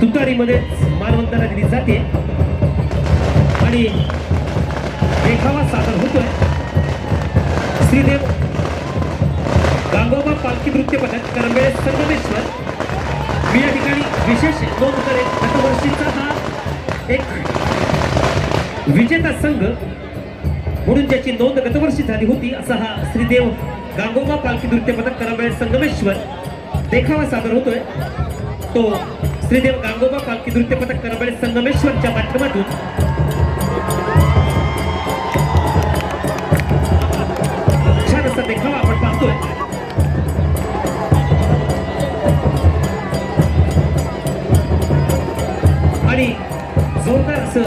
तुतारीमध्ये मानवंतांना दिली जाते. आणि देखावा सादर होतोय. श्रीदेव गांगोबा पालखी नृत्य पथक करंबेळे संगमेश्वर. मी या ठिकाणी विशेष नोंद करेन. गतवर्षीचा हा एक विजेता संघ म्हणून ज्याची नोंद गतवर्षी झाली होती असा हा श्रीदेव गांगोबा पालखी नृत्य पथक करंबेळे संगमेश्वर देखावा सादर होतोय. तो श्रीदेव गांगोबा पालखी नृत्य पथक करंबेळे संगमेश्वरच्या माध्यमातून. छान असा देखावा आपण पाहतोय. आणि जोरदार असं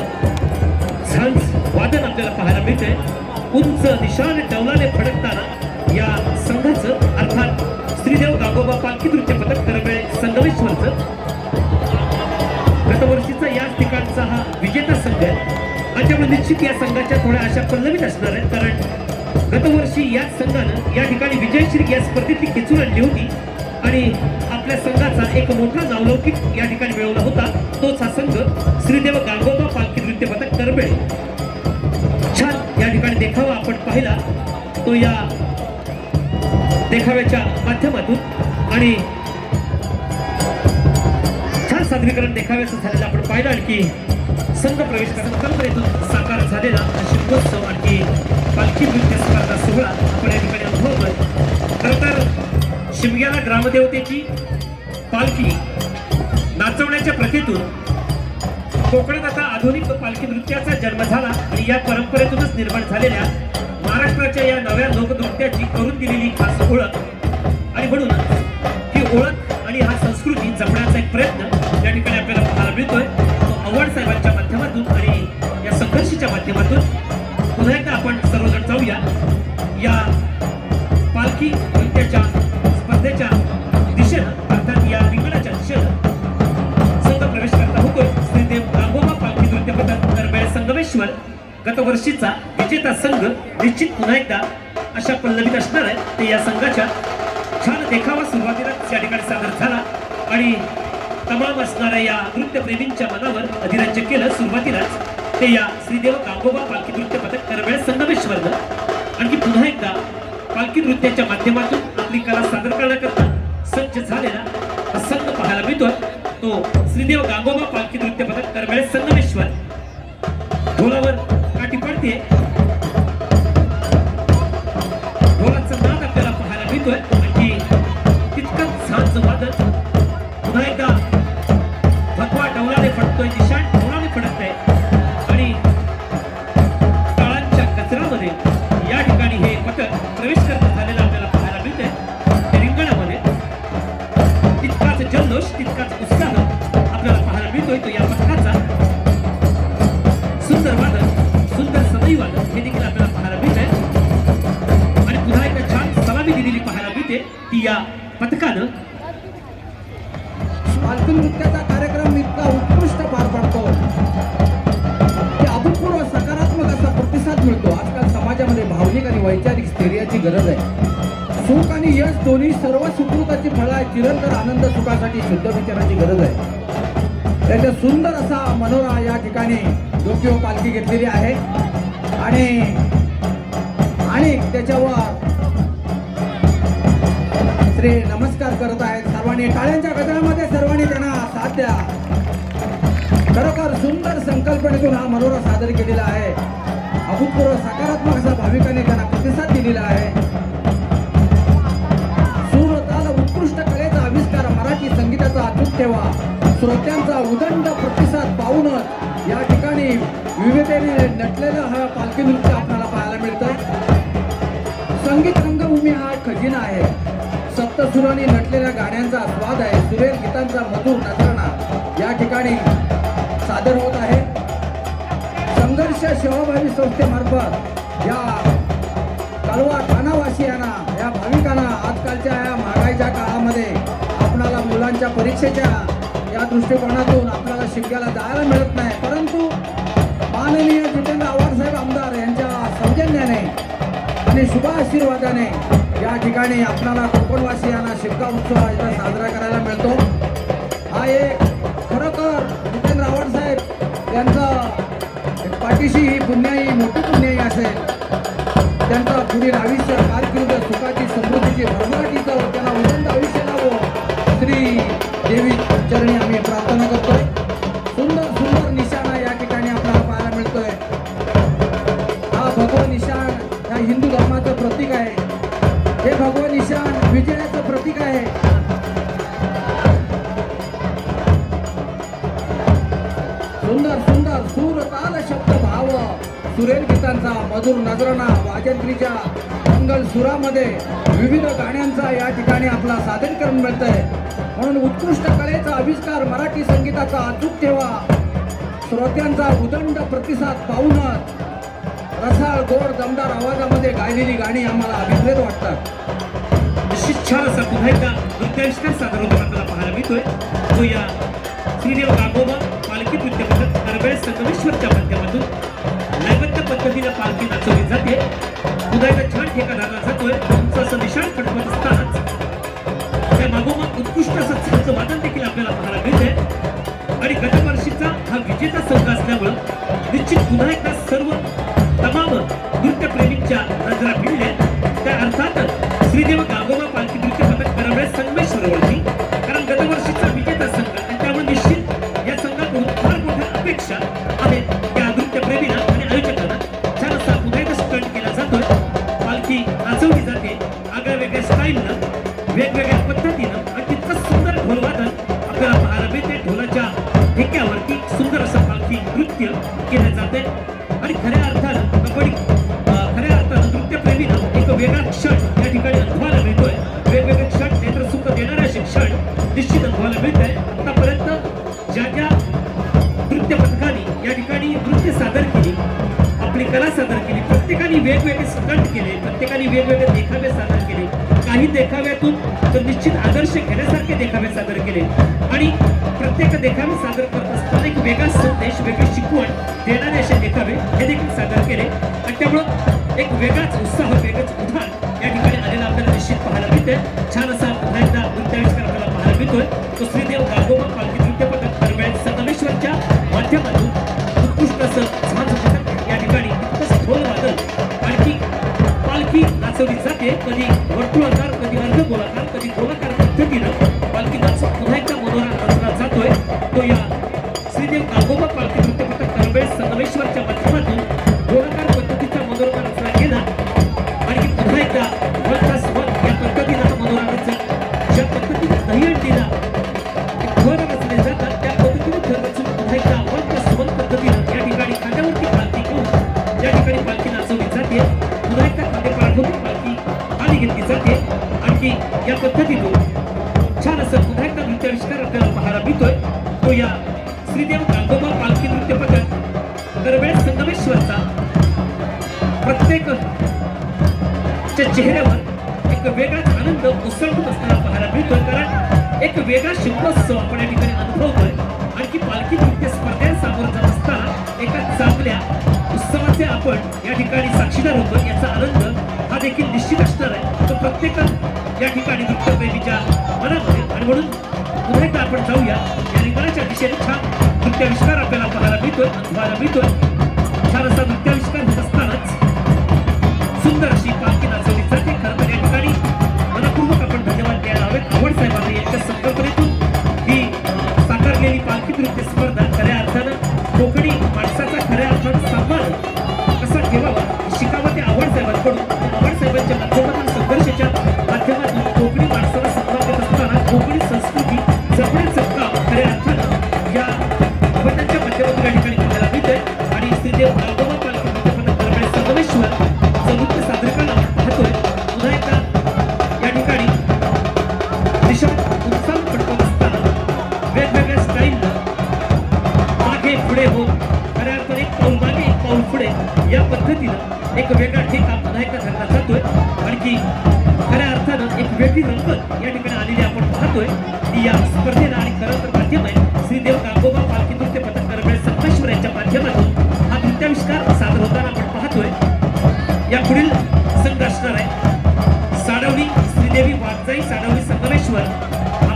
झांज वादन आपल्याला पाहायला मिळतंय. उंच निशान डवलाने फडक निश्चित थोड्या अशा पल्लवीत असणार आहेत. कारण गतवर्षी याच संघानं या ठिकाणी विजयश्री या स्पर्धेतली खेचून आणली होती. आणि आपल्या संघाचा एक मोठा नावलौकिक या ठिकाणी मिळवला होता. तोच हा संघ श्रीदेव गांगोबा पालखी नृत्य पथक करबेळे छान या ठिकाणी देखावा आपण पाहिला. तो या देखाव्याच्या माध्यमातून. आणि छान सादरीकरण देखाव्याचं झालेलं आपण पाहिलं. आणखी संघ प्रवेश कल्पनेतून साकार झालेला हा शिल्पोत्सव आणखी पालखी नृत्य स्पर्धा सोहळा आपण या ठिकाणी अनुभवतोय खरं तर शिमग्याला ग्रामदेवतेची पालखी नाचवण्याच्या प्रथेतून कोकणात आता आधुनिक पालखी नृत्याचा जन्म झाला आणि या परंपरेतूनच निर्माण झालेल्या महाराष्ट्राच्या या नव्या लोकनृत्याची करून दिलेली खास ओळख. आणि म्हणून ही ओळख आणि हा संस्कृती जपण्याचा एक प्रयत्न या ठिकाणी आपल्याला पाहायला मिळतोय. आव्हाड साहेबांच्या माध्यमातून आणि या संघर्षीच्या माध्यमातून पुन्हा एकदा आपण सर्वजण जाऊया. या पालखी नृत्याच्या स्पर्धेच्या दिशेनं अर्थात या रिंगणाच्या दिशेनं संघ प्रवेश करता होतोय श्रीदेव गांगोबा पालखी नृत्य पथक दरम्यान संगमेश्वर गतवर्षीचा विजेता संघ निश्चित पुन्हा एकदा अशा पल्लवीत असणार आहे. ते या संघाच्या छान देखावा सुरुवातीलाच या ठिकाणी सादर झाला आणि तमाम असणाऱ्या या नृत्यप्रेमींच्या मनावर अधिराज्य केलं सुरुवातीलाच. ते या श्रीदेव गांगोबा पालखी नृत्य पथक करबेळ संगमेश्वरनं. आणखी पुन्हा एकदा पालखी नृत्याच्या माध्यमातून आपली कला सादर करण्याकरता सज्ज झालेला हा संघ पाहायला मिळतोय. तो श्रीदेव गांगोबा पालखी नृत्य पथक करवेळ संगमेश्वर. ढोलावर काठी पडते ढोलाचा नाद आपल्याला पाहायला मिळतोय. वैचारिक स्थैर्याची गरज आहे. सुख आणि यश दोन्ही सर्व सुकृताची फळ आहे चिरंतर आनंद सुखासाठी शुद्ध विचाराची गरज आहे. त्याचा सुंदर असा मनोरा या ठिकाणी डोक्यो पालखी घेतलेली आहे. आणि आणि त्याच्यावर श्री नमस्कार करत आहेत सर्वांनी. टाळ्यांच्या गजरामध्ये सर्वांनी त्यांना साथ द्या. खरोखर सुंदर संकल्पनेतून हा मनोरा सादर केलेला आहे. अभूतपूर्व सकारात्मक असा प्रतिसाद आहे. सुरताला उत्कृष्ट कलेचा आविष्कार मराठी संगीताचा अचूक ठेवा. श्रोत्यांचा उदंड प्रतिसाद पाहूनच या ठिकाणी विविधतेने नटलेला हा पालखी नृत्य आपल्याला पाहायला मिळतं संगीत रंगभूमी हा खजिना आहे. सप्तसुराने नटलेल्या गाण्यांचा स्वाद आहे. सुरेल गीतांचा मधुर नजराणा या ठिकाणी सादर होत आहे. संघर्ष सेवाभावी संस्थेमार्फत या हलवा ठाणावासियांना या भाविकांना आजकालच्या या महागाईच्या काळामध्ये आपणाला मुलांच्या परीक्षेच्या या दृष्टिकोनातून आपल्याला शिक्षाला जायला मिळत नाही. परंतु माननीय जितेंद्र आव्हाडसाहेब आमदार यांच्या सौजन्याने आणि शुभ आशीर्वादाने या ठिकाणी आपणाला कोकणवासियांना शिक्का उत्सव इथं साजरा करायला मिळतो. हा एक खरं तर जितेंद्र आव्हाडसाहेब यांचं पाठीशी ही पुण्याई मोठी पुण्याई असेल. त्यांचा पुढील आयुष्य कारकिर्द सुखाची समृद्धीची भरभराटीचं व त्यांना उदंड आयुष्य लावो. श्री देवी चरणी आम्ही प्रार्थना करतोय. मधुर नजराणा वाजंत्रीच्या मंगल सुरामध्ये विविध गाण्यांचा या ठिकाणी आपला सादरीकरण मिळतंय. म्हणून उत्कृष्ट कलेचा आविष्कार मराठी संगीताचा अचूक ठेवा. श्रोत्यांचा उदंड प्रतिसाद पाहूनच रसाळ गोड दमदार आवाजामध्ये गायलेली गाणी आम्हाला अभिप्रेत वाटतात. निश्चित छान असा पुन्हा एकदा नृत्याविष्कार सादर होतो आपल्याला पाहायला मिळतोय. तो या श्रीदेव गागोबा पालखी नृत्य पद्धत संगमेश्वरच्या माध्यमातून पद्धतीने पालखी नाचवली जाते. पुन्हा छान ठेका धरला जातोय. उंच असं निशाण फडकवत असतानाच त्या मागोमाग उत्कृष्ट असं झांचं वादन देखील आपल्याला पाहायला मिळते आणि गतवर्षीचा हा विजेता संघ असल्यामुळं निश्चित पुन्हा एकदा सर्व तमाम नृत्यप्रेमींच्या नजरा भिडल्या. त्या अर्थातच श्रीदेव गागोबा पालखी नृत्य पथकाने या ठिकाणी नृत्य सादर केली. आपली कला सादर केली. प्रत्येकाने वेगवेगळे स्टंट केले. प्रत्येकाने वेगवेगळे देखावे सादर केले. काही देखाव्यातून तर निश्चित आदर्श घेण्यासारखे देखावे सादर केले. आणि प्रत्येक देखावे सादर करत असताना एक वेगळा संदेश वेगळी शिकवण देणारे असे देखावे हे देखील सादर केले. आणि त्यामुळं एक वेगळाच उत्साह वेगळंच उधाण या ठिकाणी आलेला आपल्याला निश्चित पाहायला मिळतंय. छान असा पुन्हा एकदा नृत्याविष्कार आपल्याला पाहायला मिळतोय. पालखी नाचवली कधी वर्तुळाकार कधी अर्धगोलाकार छान असं पुन्हा एकदा नृत्याविष्कार आपल्याला पाहायला मिळतोय. तो या श्रीदेव गांगोबा पालखी नृत्य पथक दरम्यान संगमेश्वरचा प्रत्येक च्या चेहऱ्यावर एक वेगळाच आनंद उसळत असताना पाहायला मिळतोय. कारण एक वेगळा शिल्पोत्सव आपण या ठिकाणी अनुभवतोय. आणखी पालखी नृत्य स्पर्धेला जात असताना एका चांगल्या उत्सवाचे आपण या ठिकाणी साक्षीदार होतो. याचा आनंद हा देखील निश्चित असणार आहे. तो प्रत्येक या ठिकाणी नृत्यप्रेमीच्या म्हणून पुन्हा एकदा आपण जाऊया. या रिंगणाच्या दिशेने छान नृत्याविष्कार आपल्याला पाहायला मिळतोय अनुभवायला मिळतोय. छान असा नृत्याविष्कार होत असतानाच सुंदर अशी पालखी नाचवली जाते. खरं तर या ठिकाणी मनपूर्वक आपण धन्यवाद द्यायला हवेत. आवड साहेबांनी यांच्या संकल्पनेतून जपण्याचं या अभ्यासाच्या माध्यमातून या ठिकाणी तुम्हाला मिळते आणि श्रीदेव गागोबा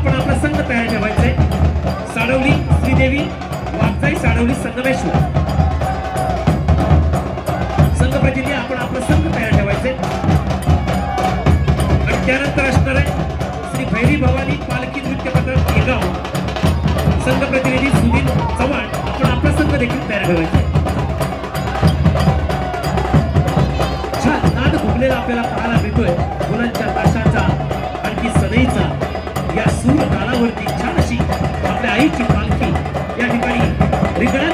आपण आपला संघ तयार ठेवायचा आहे. साडवली श्रीदेवी वागजाई साडवली संगमेश्वर. संघ प्रतिनिधी आपण आपला संघ तयार ठेवायचे आणि त्यानंतर असणार आहे श्री भैरी भवानी पालखी नृत्य पथक केगाव संघ प्रतिनिधी सुनील चव्हाण आपण आपला संघ देखील तयार ठेवायचा छान नाद घुमलेला आपल्याला पाहायला मिळतोय. मुलांच्या ताशाचा आणखी सनईचा. सूर तालावरती छान अशी आपल्या आईची पालखी या ठिकाणी रिंगणात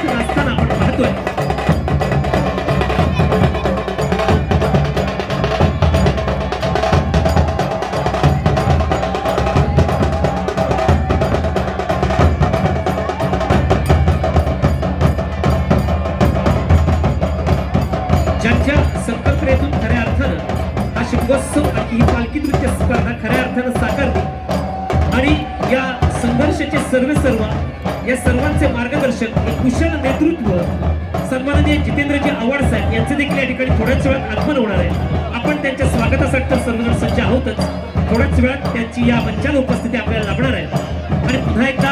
थोड्याच वेळात आगमन होणार आहे. आपण त्यांच्या स्वागतासाठी तर सर्वजण सज्ज आहोतच. थोड्याच वेळात त्यांची या मंचाला उपस्थिती आपल्याला लाभणार आहे. आणि पुन्हा एकदा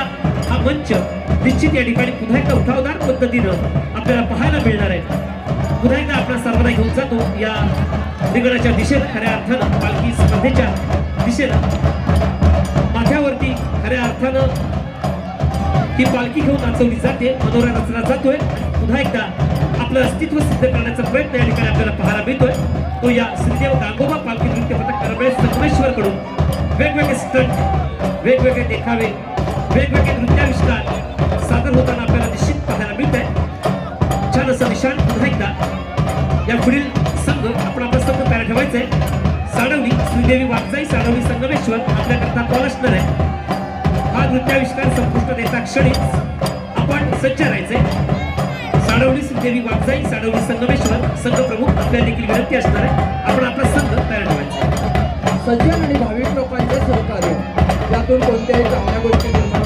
हा मंच निश्चित या ठिकाणी पुन्हा एकदा उठावदार पद्धतीनं आपल्याला पाहायला मिळणार आहे. पुन्हा एकदा आपला सर्वांना घेऊन जातो. या रिंगणाच्या दिशेनं खऱ्या अर्थानं पालखी स्पर्धेच्या दिशेला माथ्यावरती खऱ्या अर्थानं ही पालखी घेऊन नाचवली जाते. मनोरा रचला जातोय. पुन्हा एकदा आपलं अस्तित्व सिद्ध करण्याचा प्रयत्न या ठिकाणी आपल्याला पाहायला मिळतोय. तो या श्रीदेव गांगोबा पालखी नृत्य पथक करमळे संगमेश्वर कडून वेगवेगळे स्टंट वेगवेगळे देखावे वेगवेगळे नृत्याविष्कार सादर होताना आपल्याला निश्चित पाहायला मिळत आहे छान असं निशाण पुन्हा एकदा या पुढील संघ आपण आपला संघ तयार ठेवायचा आहे साडवली श्रीदेवी वागजाई साडवली संगमेश्वर आपल्याकरता कॉल असणार आहे? हा नृत्याविष्कार संपुष्ट देता क्षणीच आपण सज्ज राहायचे साडवली श्रीदेवी वागजाई साडवणी संगमेश्वर संघ प्रमुख आपल्या देखील विनंती असणार आहे. आपण आपला संघ तयार ठेवायचा सज्जन आणि भाविक लोकांचे सहकार्य यातून कोणत्याही चांगल्या गोष्टी निर्माण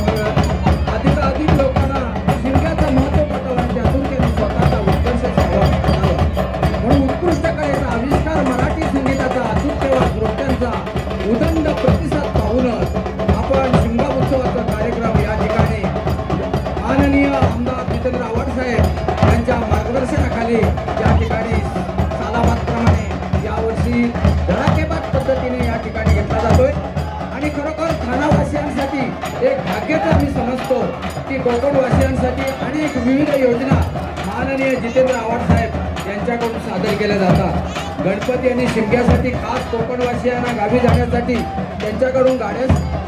कोकणवासियांसाठी अनेक विविध योजना माननीय जितेंद्र आव्हाड साहेब यांच्याकडून सादर केल्या जातात. गणपती आणि शिमग्यासाठी खास कोकणवासियांना गावी जाण्यासाठी त्यांच्याकडून गाड्या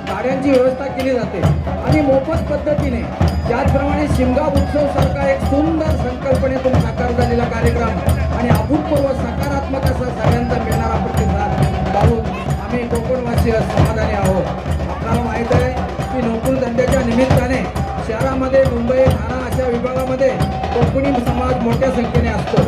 गाड्यांची व्यवस्था केली जाते. आणि मोफत पद्धतीने त्याचप्रमाणे शिमगा उत्सव सारखा एक सुंदर संकल्पनेतून साकार झालेला कार्यक्रम आणि अभूतपूर्व सकारात्मक असा सगळ्यांचा मिळणारा प्रतिसाद पाहून आम्ही कोकणवासी समाधानी आहोत. आपल्याला माहीत आहे मुंबई ठाणा अशा विभागामध्ये कोकणी समाज मोठ्या संख्येने असतो.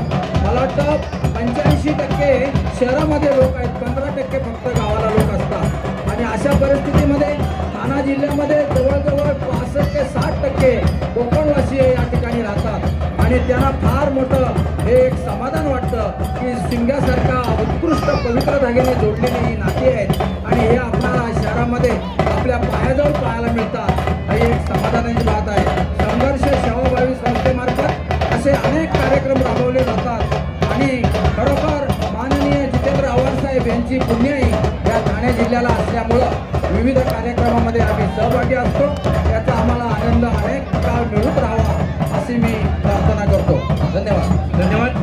मला वाटतं पंच्याऐंशी टक्के शहरामध्ये लोक आहेत. पंधरा टक्के फक्त गावाला लोक असतात. आणि अशा परिस्थितीमध्ये ठाणा जिल्ह्यामध्ये जवळजवळ पासष्ट ते साठ टक्के कोकणवासी या ठिकाणी राहतात. आणि त्यांना फार मोठं हे एक समाधान वाटतं की सिंगासारखा उत्कृष्ट पवित्र धाग्याने जोडलेली ही नाती आहेत. आणि हे आपल्याला शहरामध्ये आपल्या पायाजवळ पाहायला मिळतात. ही एक समाधानाची बात आहे. संघर्ष सेवाभावी संस्थेमार्फत असे अनेक कार्यक्रम राबवले जातात. आणि खरोखर माननीय जितेंद्र आव्हाड साहेब यांची पुण्याई या ठाणे जिल्ह्याला असल्यामुळं विविध कार्यक्रमामध्ये आम्ही सहभागी असतो. याचा आम्हाला आनंद अनेक काळ मिळत राहावा अशी मी प्रार्थना करतो. धन्यवाद. धन्यवाद.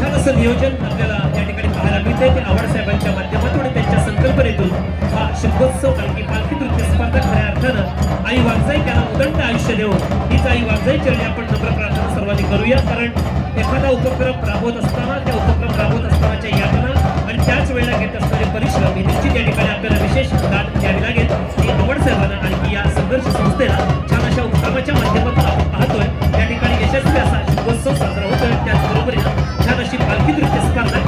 छान असं नियोजन आपल्याला या ठिकाणी पाहायला मिळते ते आव्हाड साहेबांच्या अर्थानं आई त्यांना उदंड आयुष्य देऊ हीच आई वागजाई चरणी आपण नम्र प्रार्थना सर्वांनी करूया. कारण एखादा उपक्रम राबवत असताना त्या उपक्रम राबवत असतानाच्या यातना आणि त्याच वेळेला घेत असणारे परिश्रम हे निश्चित या ठिकाणी आपल्याला विशेष दाद द्यावे लागेल. ही आवड साहेबांना आणखी या संघर्ष संस्थेला छान अशा उपक्रमाच्या माध्यमातून आपण पाहतोय. त्या ठिकाणी यशस्वी असा शिल्पोत्सव साजरा होतोय. त्याचबरोबरीनं छान अशी पालखी नृत्य स्पर्धा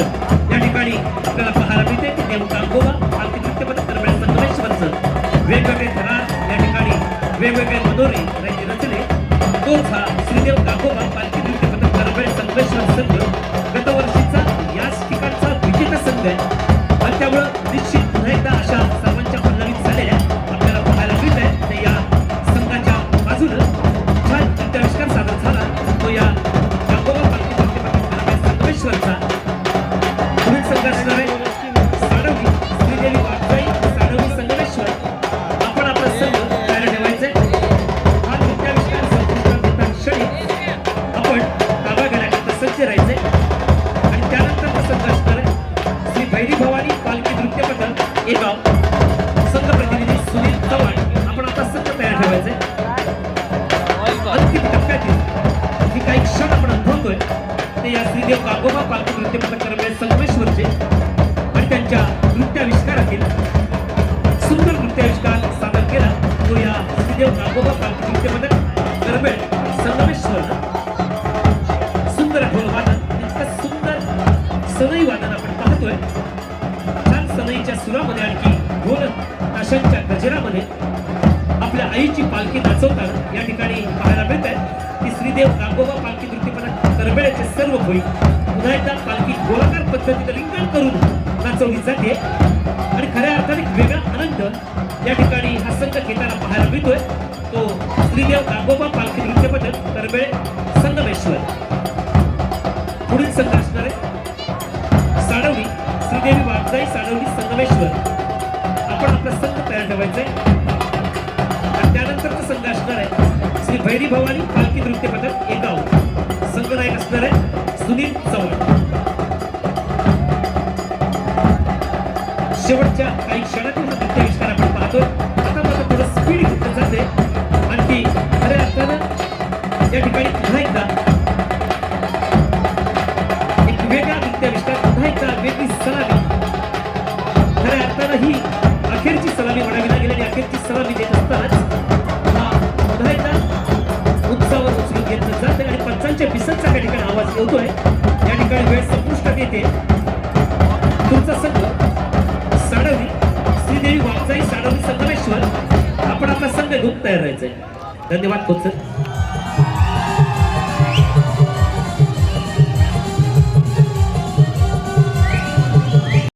Thank you. सुरामध्ये आणखी ढोल ताशांच्या गजरामध्ये आपल्या आईची पालखी नाचवताना या ठिकाणी पाहायला मिळत की श्रीदेव नागोबा पालखी नृत्यपणा करबेळ्याचे सर्व भोई पुन्हा एकदा पालखी गोलाकार पद्धतीचं लिंगण करून नाचवली जाते. आणि खऱ्या अर्थाने वेगळा आनंद या ठिकाणी हा संघ घेताना पाहायला मिळतोय. तो श्रीदेव नागोबा पालखी नृत्यपथक करबेळे असणार आहे सुनील चव्हाण. शेवटच्या काही क्षणातील नृत्याविष्कार आपण पाहतोय. आता मात्र थोडं स्पीड घेतलं जाते. आणि ती खऱ्या अर्थानं या ठिकाणी पुन्हा एकदा ठेवतोय या ठिकाणी वेळ संपुष्टात येते. तुमचा संघ साडवी श्रीदेवी वाचाई साडवी संगमेश्वर आपण आपला संघ घेऊन तयार राहायचा आहे धन्यवाद खोचर